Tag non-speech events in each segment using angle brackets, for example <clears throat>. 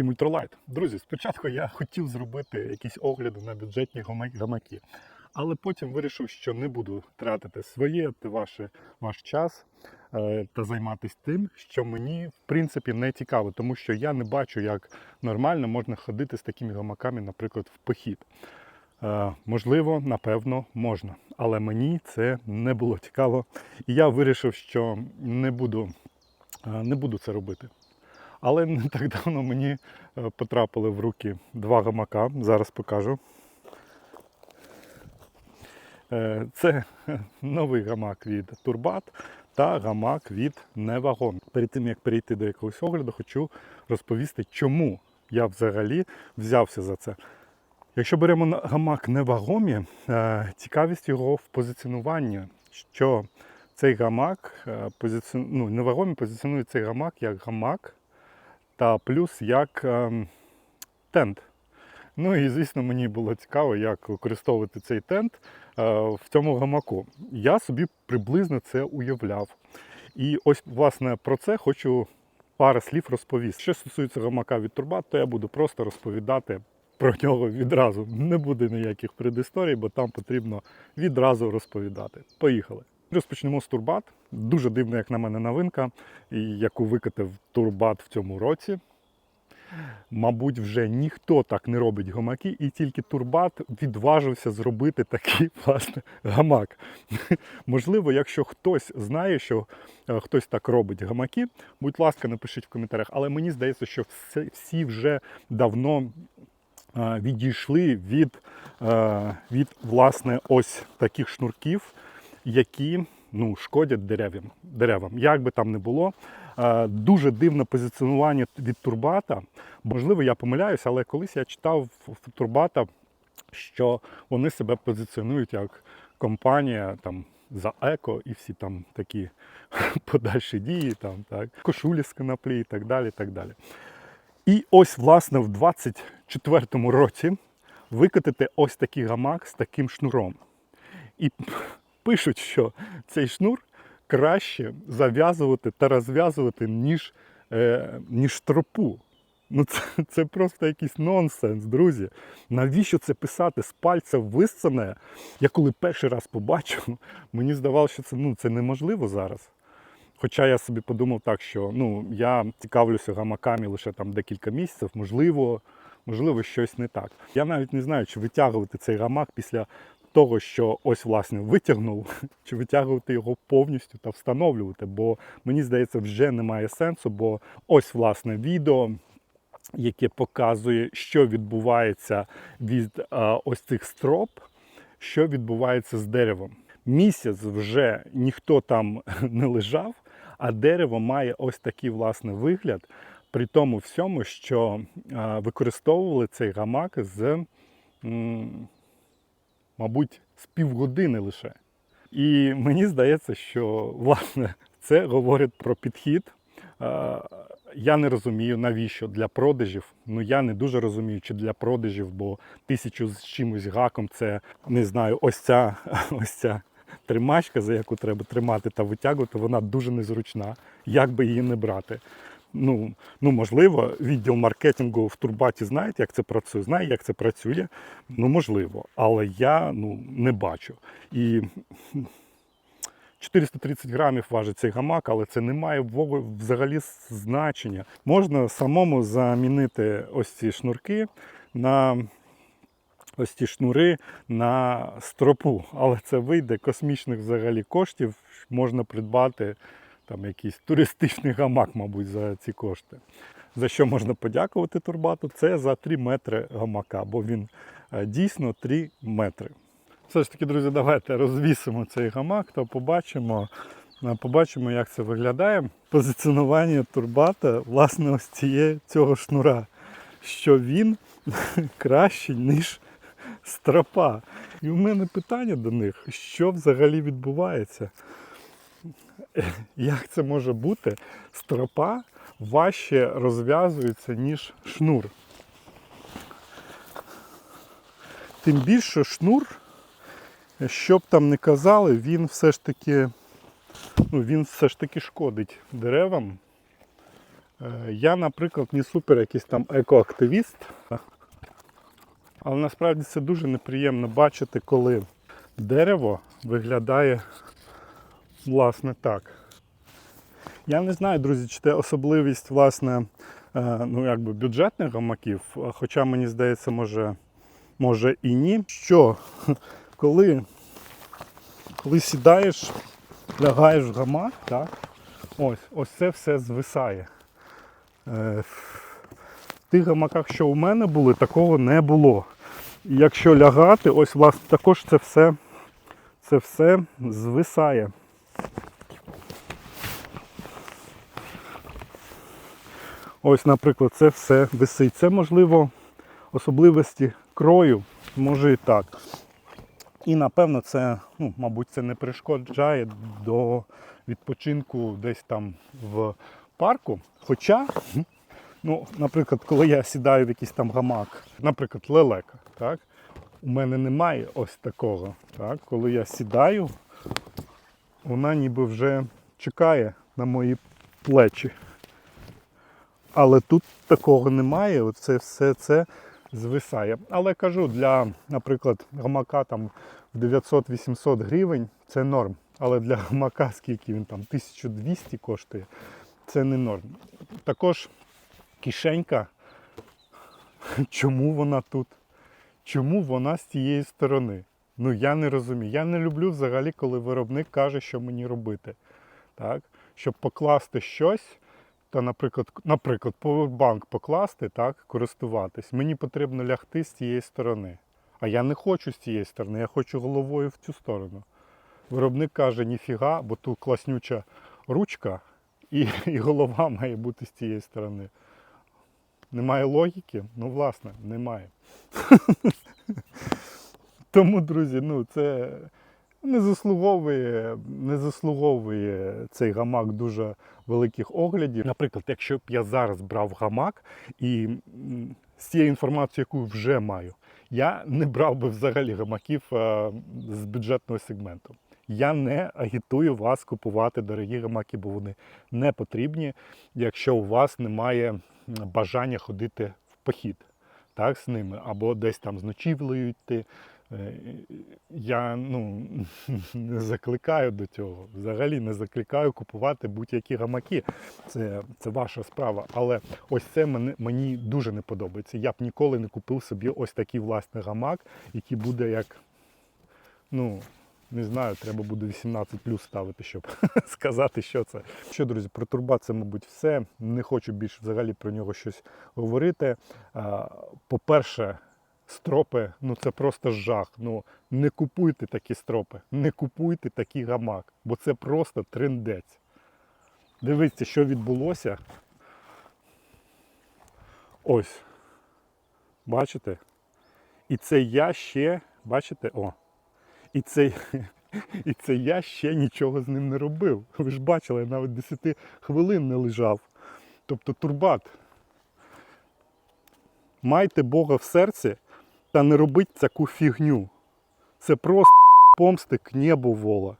всім ультралайт. Друзі, спочатку я хотів зробити якісь огляди на бюджетні гамаки, але потім вирішив, що не буду тратити своє та ваше, ваш час е, та займатися тим, що мені в принципі не цікаво, тому що я не бачу, як нормально можна ходити з такими гамаками, наприклад, в похід. Е, можливо, напевно, можна, але мені це не було цікаво, і я вирішив, що не буду, е, не буду це робити. Але не так давно мені е, потрапили в руки два гамака. Зараз покажу. Е, Це новий гамак від Турбат та гамак від Невагон. Перед тим як перейти до якогось огляду, хочу розповісти, чому я взагалі взявся за це. Якщо беремо гамак Невагомі, е, цікавість його в позиціонуванні, що цей гамак е, ну, Невагомі позиціонує цей гамак як гамак та плюс як ем, тент. Ну і звісно, мені було цікаво, як використовувати цей тент е, в цьому гамаку. Я собі приблизно це уявляв. І ось власне про це хочу пару слів розповісти. Що стосується гамака від Турбат, то я буду просто розповідати про нього відразу. Не буде ніяких предісторій, бо там потрібно відразу розповідати. Поїхали. Розпочнемо з Турбат. Дуже дивна, як на мене, новинка, яку викатив Турбат в цьому році. Мабуть, вже ніхто так не робить гамаки, і тільки Турбат відважився зробити такий <laughs> власне гамак. Можливо, якщо хтось знає, що е, хтось так робить гамаки, будь ласка, напишіть в коментарях. Але мені здається, що всі вже давно е, відійшли від, е, від власне ось таких шнурків, які ну, шкодять деревам. деревам. Як би там не було, Е, дуже дивне позиціонування від Турбата. Можливо, я помиляюся, але колись я читав в Турбата, що вони себе позиціонують як компанія там. За еко і всі там такі <laughs> подальші дії, там, так, кошулі з коноплі і так далі. і так далі. І ось, власне, в 24-му році викотити ось такий гамак з таким шнуром. І пишуть, що цей шнур краще зав'язувати та розв'язувати, ніж, е, ніж тропу. Ну це, це просто якийсь нонсенс, друзі. Навіщо це писати з пальця висцане? Я коли перший раз побачив, <laughs> мені здавалося, що це, ну, це неможливо зараз. Хоча я собі подумав так, що ну, я цікавлюся гамаками лише там декілька місяців, можливо, можливо, щось не так. Я навіть не знаю, чи витягувати цей гамак після того, що ось власне витягнув, <laughs> чи витягувати його повністю та встановлювати. Бо мені здається, вже немає сенсу, бо ось власне відео. Яке показує, що відбувається від а, ось цих строп, що відбувається з деревом. Місяць вже ніхто там <laughs> не лежав, а дерево має ось такий власне вигляд, при тому всьому, що а, використовували цей гамак з, м, мабуть, з півгодини лише. І мені здається, що власне це говорить про підхід. Я не розумію, навіщо для продажів. Ну я не дуже розумію, чи для продажів, бо тисячу з чимось гаком це не знаю, ось ця <laughs> ось ця тримачка, за яку треба тримати та витягувати, вона дуже незручна. Як би її не брати. Ну, ну можливо, відділ маркетингу в Турбаті знає, як це працює, знає, як це працює. Ну, можливо, але я ну, не бачу. І 430 грамів важить цей гамак, але це не має взагалі значення. Можна самому замінити ось ці шнурки на ось ці шнури на стропу, але це вийде космічних взагалі коштів. Можна придбати там якийсь туристичний гамак, мабуть, за ці кошти. За що можна подякувати Турбату? Це за 3 метри гамака, бо він е, дійсно 3 метри. Все ж таки, друзі, давайте розвісимо цей гамак та побачимо, е, побачимо, як це виглядає. Позиціонування турбата, власне, ось ціє, цього шнура, що він <laughs> краще, ніж стропа. І в мене питання до них, що взагалі відбувається? <laughs> Як це може бути? Стропа важче розв'язується, ніж шнур. Тим більше шнур, що б там не казали, він все ж таки, ну, він все ж таки шкодить деревам. Е, Я, наприклад, не супер якийсь там екоактивіст, але насправді це дуже неприємно бачити, коли дерево виглядає власне так. Я не знаю, друзі, чи це особливість власне е, ну, якби бюджетних гамаків, хоча мені здається, може, може і ні. Що коли, коли сідаєш, лягаєш в гамак, так, ось, ось це все звисає. Е, В тих гамаках, що у мене були, такого не було. Якщо лягати, ось власне також це все, це все звисає. Ось, наприклад, це все висить. Це можливо особливості крою, може і так. І напевно це, ну, мабуть, це не перешкоджає до відпочинку десь там в парку. Хоча, ну, наприклад, коли я сідаю в якийсь там гамак, наприклад, лелека, так, у мене немає ось такого. Так, коли я сідаю, вона ніби вже чекає на мої плечі. Але тут такого немає, оце все це звисає. Але кажу, для, наприклад, гамака там в 900-800 гривень це норм. Але для гамака, скільки він там 1200 коштує, це не норм. Також кишенька, чому вона тут? Чому вона з тієї сторони? Ну я не розумію. Я не люблю взагалі, коли виробник каже, що мені робити. Так? Щоб покласти щось, та, наприклад, наприклад, повербанк покласти, так, користуватись, мені потрібно лягти з цієї сторони. А я не хочу з цієї сторони, я хочу головою в цю сторону. Виробник каже, ніфіга, бо тут класнюча ручка і, і голова має бути з цієї сторони. Немає логіки? Ну, власне, немає. <laughs> Тому, друзі, ну це не заслуговує, не заслуговує цей гамак дуже великих оглядів. Наприклад, якщо б я зараз брав гамак і з цією інформацією, яку вже маю, я не брав би взагалі гамаків е, з бюджетного сегменту. Я не агітую вас купувати дорогі гамаки, бо вони не потрібні, якщо у вас немає бажання ходити в похід так, з ними, або десь там з ночівлею йти. Е, Я ну, <laughs> не закликаю до цього. Взагалі не закликаю купувати будь-які гамаки. Це, це ваша справа. Але ось це мені, мені дуже не подобається. Я б ніколи не купив собі ось такий власний гамак, який буде як, ну, не знаю, треба буде 18 плюс ставити, щоб <laughs> сказати, що це. Що, друзі, про турбат це, мабуть, все. Не хочу більше взагалі про нього щось говорити. По-перше, стропи, ну це просто жах. Ну не купуйте такі стропи, не купуйте такий гамак, бо це просто триндець. Дивіться, що відбулося. Ось. Бачите? І це я ще, бачите, о. І це, <laughs> і це я ще нічого з ним не робив. Ви ж бачили, я навіть 10 хвилин не лежав. Тобто турбат. Майте Бога в серці та не робіть таку фігню. Це просто помсти к небу вола.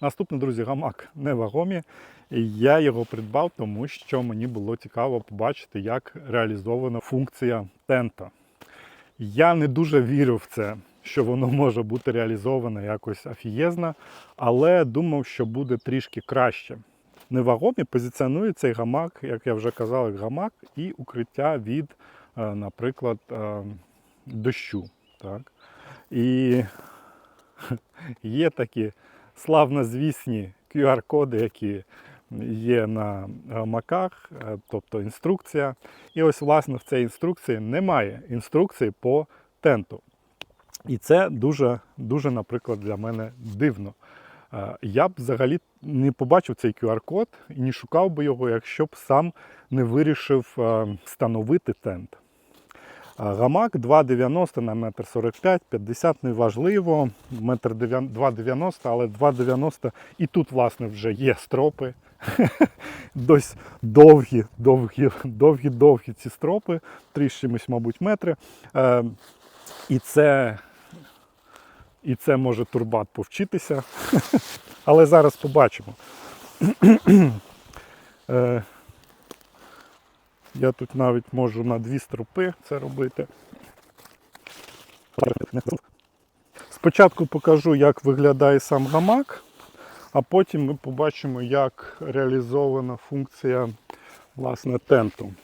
Наступний, друзі, гамак невагомі. Я його придбав, тому що мені було цікаво побачити, як реалізована функція тента. Я не дуже вірю в це, що воно може бути реалізовано якось афієзно, але думав, що буде трішки краще. Невагомі позиціонує цей гамак, як я вже казав, як гамак і укриття від, е, наприклад, е, дощу. Так? І <laughs> є такі славнозвісні QR-коди, які є на гамаках, е, тобто інструкція. І ось, власне, в цій інструкції немає інструкції по тенту. І це дуже, дуже, наприклад, для мене дивно. Е, Я б взагалі не побачив цей QR-код і не шукав би його, якщо б сам не вирішив е, встановити тент. Гамак 2,90 на 1,45 м, 50 неважливо, 2,90 але 2,90 і тут, власне, вже є стропи. <laughs> Дось довгі, довгі, довгі, довгі ці стропи, 3 з чимось, мабуть, метри. Е, І це, і це може турбат повчитися. <laughs> Але зараз побачимо. <clears throat> Е, Я тут навіть можу на дві стропи це робити. Спочатку покажу, як виглядає сам гамак, а потім ми побачимо, як реалізована функція власне тенту.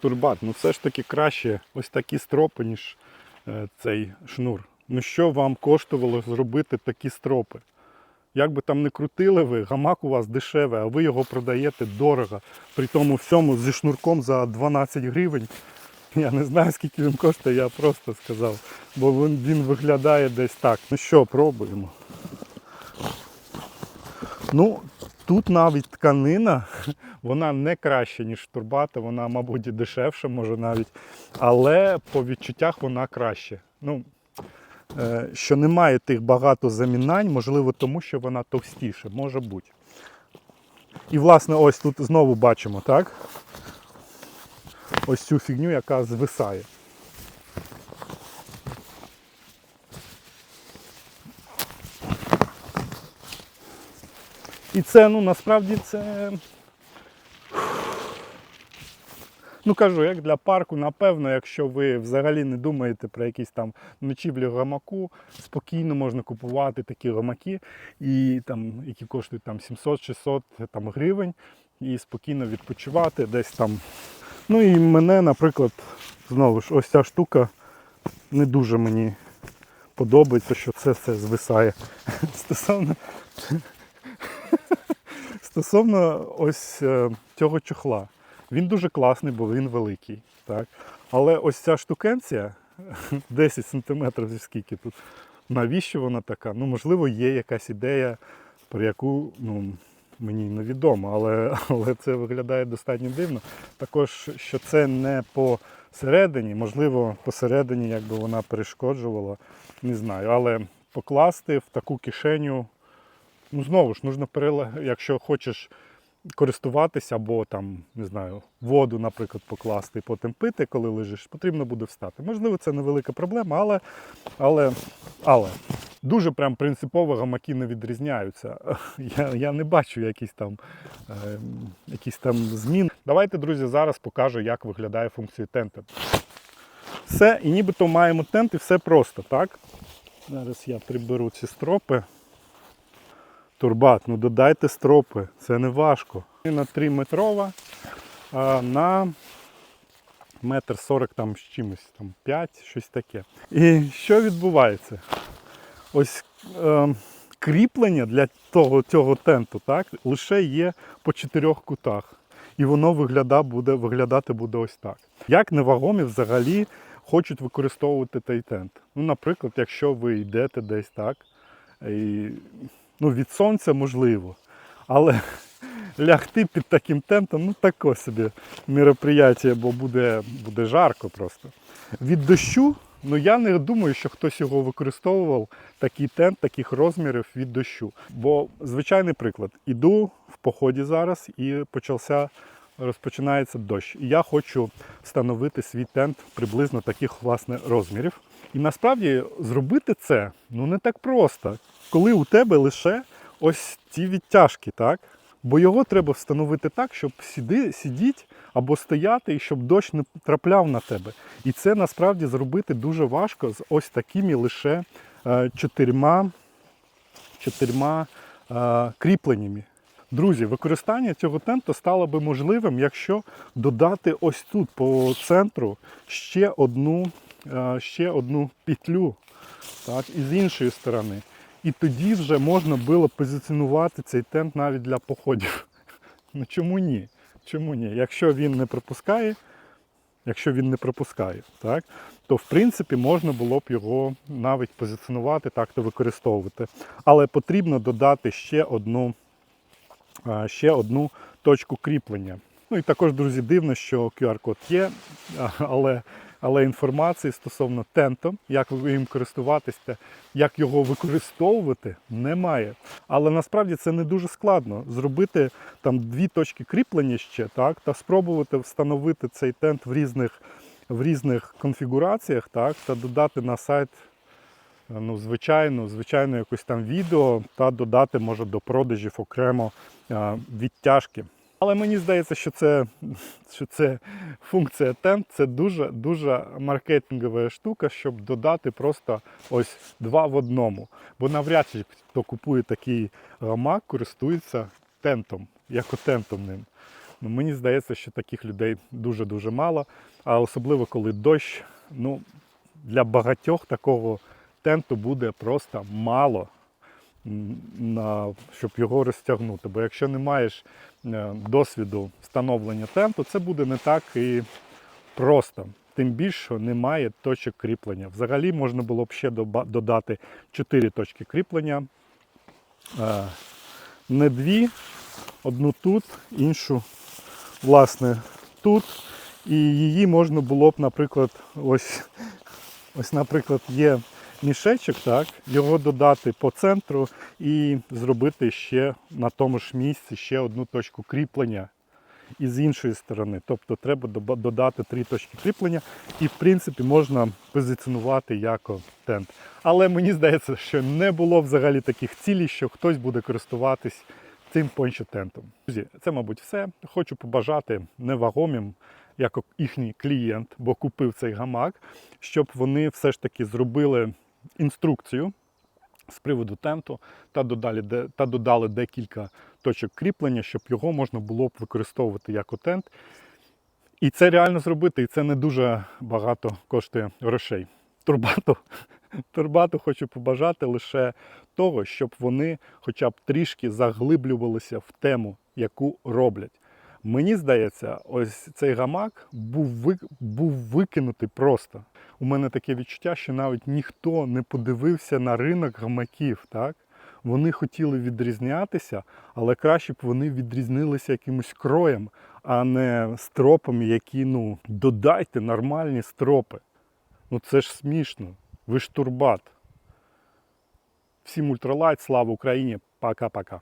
Турбат, ну все ж таки краще ось такі стропи, ніж е, цей шнур. Ну що вам коштувало зробити такі стропи? Як би там не крутили ви, гамак у вас дешевий, а ви його продаєте дорого. При тому всьому зі шнурком за 12 гривень. Я не знаю, скільки він коштує, я просто сказав. Бо він, він виглядає десь так. Ну що, пробуємо. Ну, тут навіть тканина, вона не краща, ніж турбата, вона, мабуть, і дешевша, може навіть. Але по відчуттях вона краще. Ну, що немає тих багато замінань, можливо, тому що вона товстіша, може бути. І, власне, ось тут знову бачимо, так? Ось цю фігню, яка звисає. І це, ну, насправді це. Ну кажу, як для парку, напевно, якщо ви взагалі не думаєте про якісь там ночівлі гамаку, спокійно можна купувати такі гамаки, і, там, які коштують там 700-600 там, гривень, і спокійно відпочивати десь там. Ну і мене, наприклад, знову ж, ось ця штука не дуже мені подобається, що це все звисає. <laughs> Стосовно, <laughs> стосовно ось е, цього чохла. Він дуже класний, бо він великий. Так? Але ось ця штукенція <laughs> 10 см зі скільки тут. Навіщо вона така? Ну, можливо, є якась ідея, про яку ну, мені невідомо, але, <laughs> але це виглядає достатньо дивно. Також, що це не посередині, можливо, посередині якби вона перешкоджувала, не знаю. Але покласти в таку кишеню, ну знову ж, нужно перела... якщо хочеш користуватися або там, не знаю, воду, наприклад, покласти і потім пити, коли лежиш, потрібно буде встати. Можливо, це невелика проблема, але, але, але дуже прям принципово гамаки не відрізняються. <laughs> Я, я не бачу якісь там, е, якісь там змін. Давайте, друзі, зараз покажу, як виглядає функція тента. Все, і нібито маємо тент, і все просто, так? Зараз я приберу ці стропи. Турбат, ну додайте стропи, це не важко. На 3 метрова, на метр 40 там з чимось, там 5, щось таке. І що відбувається? Ось е, кріплення для того, цього тенту так, лише є по чотирьох кутах. І воно вигляда буде, виглядати буде ось так. Як невагомі взагалі хочуть використовувати той тент? Ну, наприклад, якщо ви йдете десь так, і ну, від сонця можливо. Але <laughs> лягти під таким тентом, ну таке собі мероприятие, бо буде, буде жарко просто. Від дощу, ну я не думаю, що хтось його використовував, такий тент, таких розмірів від дощу. Бо звичайний приклад, іду в поході зараз і почався. Розпочинається дощ. І я хочу встановити свій тент приблизно таких власне розмірів. І насправді зробити це ну не так просто, коли у тебе лише ось ці відтяжки, так? Бо його треба встановити так, щоб сіди, сидіти або стояти, і щоб дощ не трапляв на тебе. І це насправді зробити дуже важко з ось такими лише е, чотирма, чотирма е, кріпленнями. Друзі, використання цього тенту стало би можливим, якщо додати ось тут по центру ще одну, е, ще одну петлю так, і з іншої сторони. І тоді вже можна було позиціонувати цей тент навіть для походів. <laughs> Ну чому ні? Чому ні? Якщо він не пропускає, якщо він не пропускає, так, то в принципі можна було б його навіть позиціонувати, так то використовувати. Але потрібно додати ще одну, ще одну точку кріплення. Ну і також, друзі, дивно, що QR-код є, <laughs> але, але інформації стосовно тенту, як ви їм користуватися, як його використовувати, немає. Але насправді це не дуже складно. Зробити там дві точки кріплення ще, так, та спробувати встановити цей тент в різних, в різних конфігураціях, так, та додати на сайт ну, звичайно, звичайно, якось там відео та додати може до продажів окремо а, відтяжки. Але мені здається, що це, що це функція тент це дуже дуже маркетингова штука, щоб додати просто ось два в одному. Бо навряд чи хто купує такий гамак, користується тентом, як тентом ним. Ну, мені здається, що таких людей дуже-дуже мало. А особливо коли дощ, ну для багатьох такого тенту буде просто мало, на, щоб його розтягнути. Бо якщо не маєш е, досвіду встановлення тенту, це буде не так і просто. Тим більше немає точок кріплення. Взагалі можна було б ще додати 4 точки кріплення. Е, Не дві, одну тут, іншу, власне, тут. І її можна було б, наприклад, ось, ось, наприклад, є мішечок, так, його додати по центру і зробити ще на тому ж місці ще одну точку кріплення і з іншої сторони. Тобто треба додати три точки кріплення, і в принципі можна позиціонувати як тент. Але мені здається, що не було взагалі таких цілей, що хтось буде користуватись цим пончо-тентом. Друзі, це, мабуть, все. Хочу побажати невагомим, як їхній клієнт, бо купив цей гамак, щоб вони все ж таки зробили інструкцію з приводу тенту та додали, та додали декілька точок кріплення, щоб його можна було б використовувати як тент. І це реально зробити, і це не дуже багато коштує грошей. Турбату, <laughs> турбату хочу побажати лише того, щоб вони хоча б трішки заглиблювалися в тему, яку роблять. Мені здається, ось цей гамак був, ви, був викинутий просто. У мене таке відчуття, що навіть ніхто не подивився на ринок гамаків. Так? Вони хотіли відрізнятися, але краще б вони відрізнилися якимось кроєм, а не стропами, які ну, додайте нормальні стропи. Ну це ж смішно. Ви ж турбат. Всім ультралайт, слава Україні, пока-пока.